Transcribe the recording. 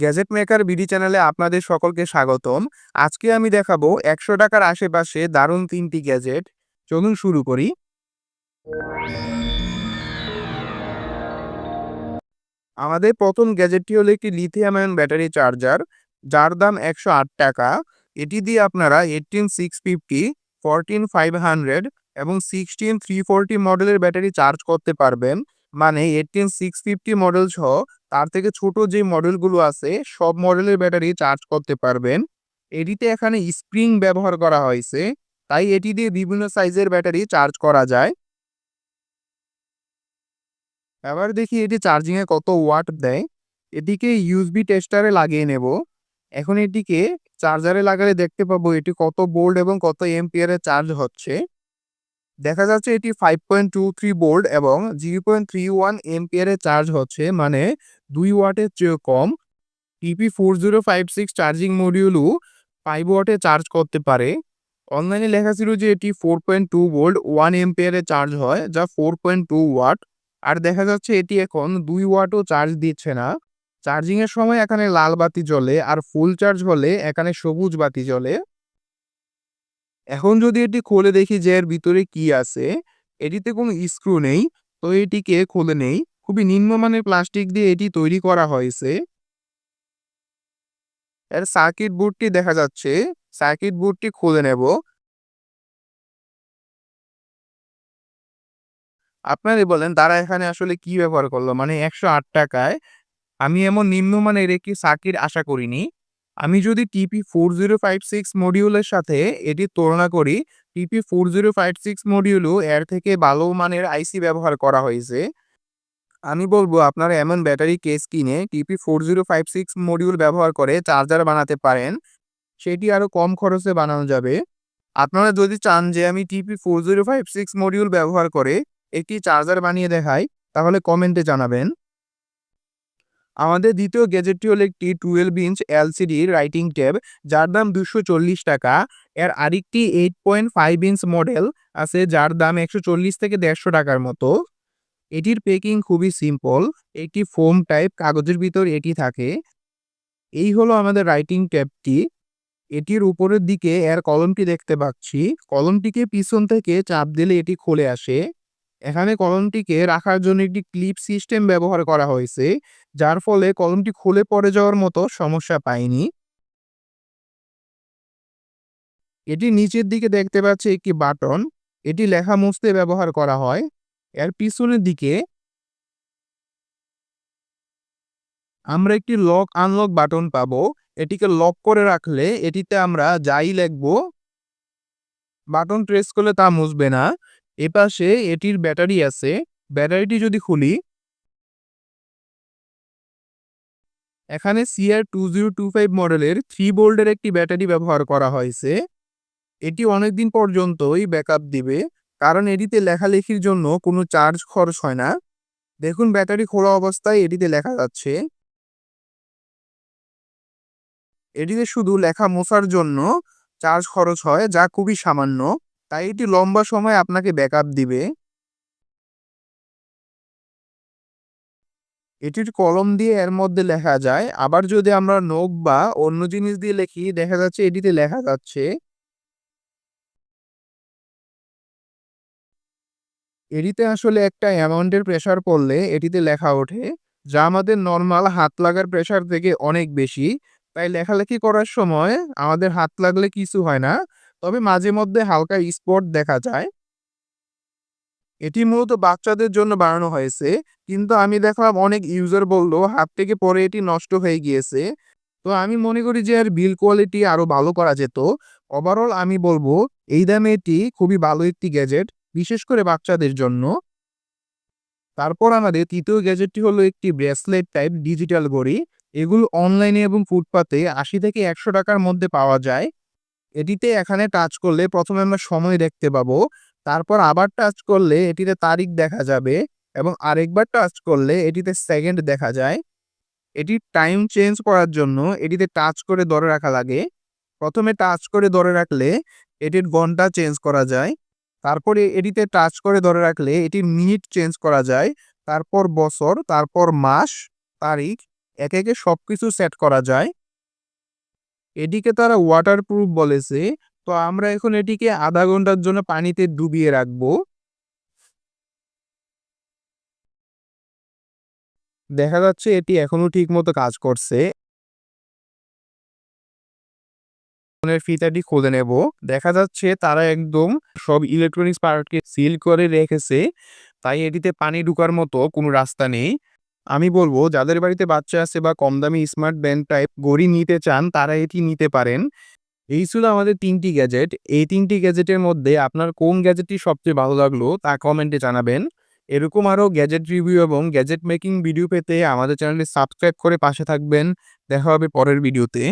Gadget maker BD চ্যানেলে আপনাদের সকলকে স্বাগতম। আজকে আমি দেখাবো একশো টাকার আশেপাশে দারুণ তিনটি গ্যাজেট। চলুন শুরু করি। আমাদের প্রথম গ্যাজেটটি হলো একটি লিথিয়াম আয়ন ব্যাটারি চার্জার, যার দাম একশো আট টাকা। এটি দিয়ে আপনারা eighteen six fifty, fourteen five hundred এবং সিক্সটিন থ্রি ফোরটি মডেলের ব্যাটারি চার্জ করতে পারবেন। মানে এইটিন সিক্স ফিফটি মডেল সহ তার থেকে ছোট যে মডেলগুলো আছে, সব মডেলের ব্যাটারি চার্জ করতে পারবেন। এটিতে এখানে স্প্রিং ব্যবহার করা হয়েছে, তাই এটি দিয়ে বিভিন্ন সাইজের ব্যাটারি চার্জ করা যায়। এবার দেখি এটি চার্জিংয়ে কত ওয়াট দেয়। এটিকে ইউএসবি টেস্টারে লাগিয়ে নেব। এখন এটিকে চার্জারে লাগালে দেখতে পাবো এটি কত বোল্ড এবং কত এম্পিয়ারে চার্জ হচ্ছে। দেখা যাচ্ছে এটি five point two three volt এবং জিরো পয়েন্ট থ্রি ওয়ান এম্পিয়ারে চার্জ হচ্ছে মানে দুই ওয়াটের চেয়ে কম। TP four zero five six charging মডিউলও five ওয়াটে চার্জ করতে পারে। অনলাইনে লেখা ছিল যে এটি four point two volt one এম্পিয়ারে charge হয়, যা ফোর পয়েন্ট টু ওয়াট আর দেখা যাচ্ছে এটি এখন দুই ওয়াটও চার্জ দিচ্ছে না। চার্জিংয়ের সময় এখানে লাল বাতি জ্বলে, আর ফুল চার্জ হলে এখানে সবুজ বাতি জ্বলে। এখন যদি এটি খুলে দেখি যে এর ভিতরে কি আছে, এটিতে কোনো স্ক্রু নেই, তো এটিকে খুলে নেই। খুবই নিম্নমানের প্লাস্টিক দিয়ে এটি তৈরি করা হয়েছে। এর সার্কিট বোর্ডটি দেখা যাচ্ছে। সার্কিট বোর্ডটি খুলে নেব। আপনারা বলেন, তারা এখানে আসলে কি ব্যবহার করল? মানে একশো আট টাকায় আমি এমন নিম্নমানের একটি সার্কিট আশা করিনি। আমি যদি TP four zero five six মডিউলের সাথে এটি তুলনা করি TP four zero five six মডিউলও এর থেকে ভালো মানের আইসি ব্যবহার করা হয়েছে। আমি বলব আপনারা এমন ব্যাটারি কেস কিনে TP four zero five six module ব্যবহার করে চার্জার বানাতে পারেন, সেটি আরও কম খরচে বানানো যাবে। আপনারা যদি চান যে আমি TP four zero five six module ব্যবহার করে একটি চার্জার বানিয়ে দেখাই, তাহলে কমেন্টে জানাবেন। আমাদের দ্বিতীয় গ্যাজেটটি হলো একটি twelve inch LCD writing tab যার দাম দুশো চল্লিশ টাকা। এর আরেকটি eight point five inch model আছে, যার দাম একশো চল্লিশ থেকে দেড়শো টাকার মতো। এটির প্যাকিং খুবই সিম্পল একটি ফোম টাইপ কাগজের ভিতর এটি থাকে। এই হলো আমাদের রাইটিং ট্যাবটি এটির উপরের দিকে এর কলমটি দেখতে পাচ্ছি। কলমটিকে পিছন থেকে চাপ দিলে এটি খুলে আসে। এখানে কলমটিকে রাখার জন্য একটি ক্লিপ সিস্টেম ব্যবহার করা হয়েছে, যার ফলে কলমটি খুলে পড়ে যাওয়ার মতো সমস্যা পায়নি এটি নিচের দিকে দেখতে পাচ্ছি একটি বাটন, এটি লেখা মুছতে ব্যবহার করা হয়। এর পিছনের দিকে আমরা একটি লক আনলক বাটন পাবো, এটিকে লক করে রাখলে এটিতে আমরা যাই লিখব, বাটন প্রেস করলে তা মুছবে না। এপাশে এটির ব্যাটারি আছে। ব্যাটারিটি যদি খুলি এখানে CR two zero two five মডেলের থ্রি বোল্ডের একটি ব্যাটারি ব্যবহার করা হয়েছে। এটি অনেকদিন পর্যন্তই ব্যাকআপ দিবে, কারণ এটিতে লেখালেখির জন্য কোনো চার্জ খরচ হয় না। দেখুন, ব্যাটারি খোলা অবস্থায় এটিতে লেখা যাচ্ছে। এটিতে শুধু লেখা মোছার জন্য চার্জ খরচ হয়, যা খুবই সামান্য। তাই এটি লম্বা সময় আপনাকে ব্যাকআপ দিবে। এটির কলম দিয়ে এর মধ্যে লেখা যায়, আবার যদি আমরা নোক বা অন্য জিনিস দিয়ে লিখি, দেখা যাচ্ছে এটিতে লেখা যাচ্ছে, এটিতে আসলে একটা অ্যামাউন্টের প্রেসার পড়লে এটিতে লেখা ওঠে, যা আমাদের নর্মাল হাত লাগার প্রেসার থেকে অনেক বেশি। তাই লেখালেখি করার সময় আমাদের হাত লাগলে কিছু হয় না তবে মাঝে মধ্যে হালকা স্পট দেখা যায়। এটি মূলত বাচ্চাদের জন্য বানানো হয়েছে, কিন্তু আমি দেখলাম অনেক ইউজার বলল, হাত থেকে পরে এটি নষ্ট হয়ে গিয়েছে। তো আমি মনে করি যে এর বিল কোয়ালিটি আরও ভালো করা যেত। ওভারঅল আমি বলব, এই দামে এটি খুবই ভালো একটি গ্যাজেট বিশেষ করে বাচ্চাদের জন্য। তারপর আমাদের তৃতীয় গ্যাজেটটি হলো একটি ব্রেসলেট টাইপ ডিজিটাল ঘড়ি। এগুলো অনলাইনে এবং ফুটপাতে আশি থেকে একশো টাকার মধ্যে পাওয়া যায়। এটিতে এখানে টাচ করলে প্রথমে আমরা সময় দেখতে পাবো, তারপর আবার টাচ করলে এটিতে তারিখ দেখা যাবে এবং আরেকবার টাচ করলে এটিতে সেকেন্ড দেখা যায়। এটি টাইম চেঞ্জ করার জন্য এটিতে টাচ করে ধরে রাখা লাগে। প্রথমে টাচ করে ধরে রাখলে এটির ঘণ্টা চেঞ্জ করা যায়। তারপরে এটিতে টাচ করে ধরে রাখলে এটির মিনিট চেঞ্জ করা যায়। তারপর বছর, তারপর মাস, তারিখ, একে একে সব কিছু সেট করা যায়। এটিকে তারা ওয়াটারপ্রুফ বলেছে তো আমরা এখন এটিকে আধা ঘণ্টার জন্য পানিতে ডুবিয়ে রাখব। দেখা যাচ্ছে এটি এখনও ঠিক মতো কাজ করছে। ফিতাটি খুলে নেব। দেখা যাচ্ছে তারা একদম সব ইলেকট্রনিক্স পার্টকে সিল করে রেখেছে। তাই এটিতে পানি ঢুকার মতো কোনো রাস্তা নেই। আমি বলব, যাদের বাড়িতে বাচ্চা আছে বা কম দামি স্মার্ট ব্যান্ড টাইপ গড়ি নিতে চান, তারা এটি নিতে পারেন। এই ছিল আমাদের তিনটি গ্যাজেট এই তিনটি গ্যাজেটের মধ্যে আপনার কোন গ্যাজেটটি সবচেয়ে ভালো লাগল, তা কমেন্টে জানাবেন। এরকম আরও গ্যাজেট রিভিউ এবং গ্যাজেট মেকিং ভিডিও পেতে আমাদের চ্যানেলটি সাবস্ক্রাইব করে পাশে থাকবেন। দেখা হবে পরের ভিডিওতে